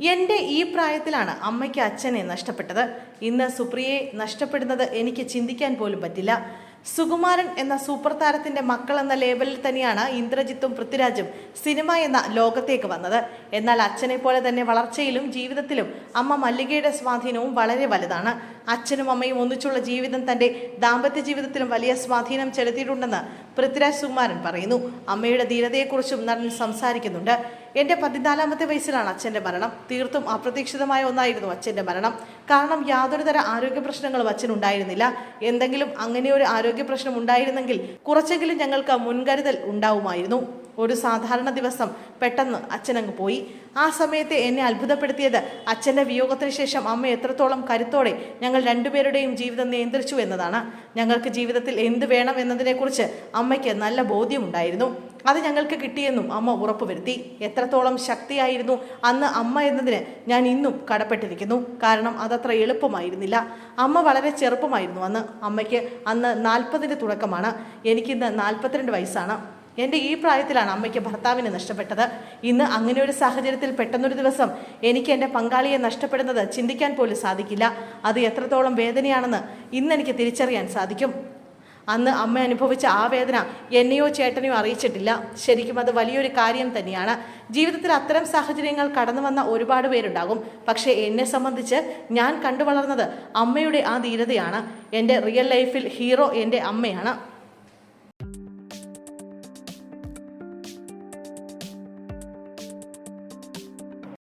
എന്റെ ഈ പ്രായത്തിലാണ് അമ്മയ്ക്ക് അച്ഛനെ നഷ്ടപ്പെട്ടത്. ഇന്ന് സുപ്രിയയെ നഷ്ടപ്പെടുന്നത് എനിക്ക് ചിന്തിക്കാൻ പോലും പറ്റില്ല. സുകുമാരൻ എന്ന സൂപ്പർ താരത്തിന്റെ മക്കൾ എന്ന ലേബലിൽ തന്നെയാണ് ഇന്ദ്രജിത്തും പൃഥ്വിരാജും സിനിമ എന്ന ലോകത്തേക്ക് വന്നത്. എന്നാൽ അച്ഛനെ പോലെ തന്നെ വളർച്ചയിലും ജീവിതത്തിലും അമ്മ മല്ലികയുടെ സ്വാധീനവും വളരെ വലുതാണ്. അച്ഛനും അമ്മയും ഒന്നിച്ചുള്ള ജീവിതം തന്റെ ദാമ്പത്യ ജീവിതത്തിലും വലിയ സ്വാധീനം ചെലുത്തിയിട്ടുണ്ടെന്ന് പൃഥ്വിരാജ് സുകുമാരൻ പറയുന്നു. അമ്മയുടെ ധീരതയെക്കുറിച്ചും നടൻ സംസാരിക്കുന്നുണ്ട്. എന്റെ പതിനാലാമത്തെ വയസ്സിലാണ് അച്ഛന്റെ മരണം. തീർത്തും അപ്രതീക്ഷിതമായ ഒന്നായിരുന്നു അച്ഛന്റെ മരണം. കാരണം യാതൊരു തര ആരോഗ്യ പ്രശ്നങ്ങളും അച്ഛനുണ്ടായിരുന്നില്ല എന്തെങ്കിലും അങ്ങനെ ഒരു ആരോഗ്യ പ്രശ്നം ഉണ്ടായിരുന്നെങ്കിൽ കുറച്ചെങ്കിലും ഞങ്ങൾക്ക് മുൻകരുതൽ ഉണ്ടാവുമായിരുന്നു. ഒരു സാധാരണ ദിവസം പെട്ടെന്ന് അച്ഛനങ്ങ് പോയി. ആ സമയത്ത് എന്നെ അത്ഭുതപ്പെടുത്തിയത് അച്ഛന്റെ വിയോഗത്തിന് ശേഷം അമ്മ എത്രത്തോളം കരുത്തോടെ ഞങ്ങൾ രണ്ടുപേരുടെയും ജീവിതം നിയന്ത്രിച്ചു എന്നതാണ്. ഞങ്ങൾക്ക് ജീവിതത്തിൽ എന്ത് വേണം എന്നതിനെക്കുറിച്ച് അമ്മയ്ക്ക് നല്ല ബോധ്യമുണ്ടായിരുന്നു. അത് ഞങ്ങൾക്ക് കിട്ടിയെന്നും അമ്മ ഉറപ്പുവരുത്തി. എത്രത്തോളം ശക്തിയായിരുന്നു അന്ന് അമ്മ എന്നതിന് ഞാൻ ഇന്നും കടപ്പെട്ടിരിക്കുന്നു. കാരണം അതത്ര എളുപ്പമായിരുന്നില്ല. അമ്മ വളരെ ചെറുപ്പമായിരുന്നു അന്ന്. അമ്മയ്ക്ക് അന്ന് നാൽപ്പതിന്റെ തുടക്കമാണ്. എനിക്കിന്ന് നാൽപ്പത്തിരണ്ട് വയസ്സാണ്. എന്റെ ഈ പ്രായത്തിലാണ് അമ്മയ്ക്ക് ഭർത്താവിനെ നഷ്ടപ്പെട്ടത്. ഇന്ന് അങ്ങനെ ഒരു സാഹചര്യത്തിൽ പെട്ടെന്നൊരു ദിവസം എനിക്ക് എന്റെ പങ്കാളിയെ നഷ്ടപ്പെടുന്നത് ചിന്തിക്കാൻ പോലും സാധിക്കില്ല. അത് എത്രത്തോളം വേദനയാണെന്ന് ഇന്ന് എനിക്ക് തിരിച്ചറിയാൻ സാധിക്കും. അന്ന് അമ്മ അനുഭവിച്ച ആ വേദന എന്നെയോ ചേട്ടനെയോ അറിയിച്ചിട്ടില്ല. ശരിക്കും അത് വലിയൊരു കാര്യം തന്നെയാണ്. ജീവിതത്തിൽ അത്തരം സാഹചര്യങ്ങൾ കടന്നു വന്ന ഒരുപാട് പേരുണ്ടാകും. പക്ഷേ എന്നെ സംബന്ധിച്ച് ഞാൻ കണ്ടു വളർന്നത് അമ്മയുടെ ആ ധീരതയാണ്. എന്റെ റിയൽ ലൈഫിൽ ഹീറോ എന്റെ അമ്മയാണ്.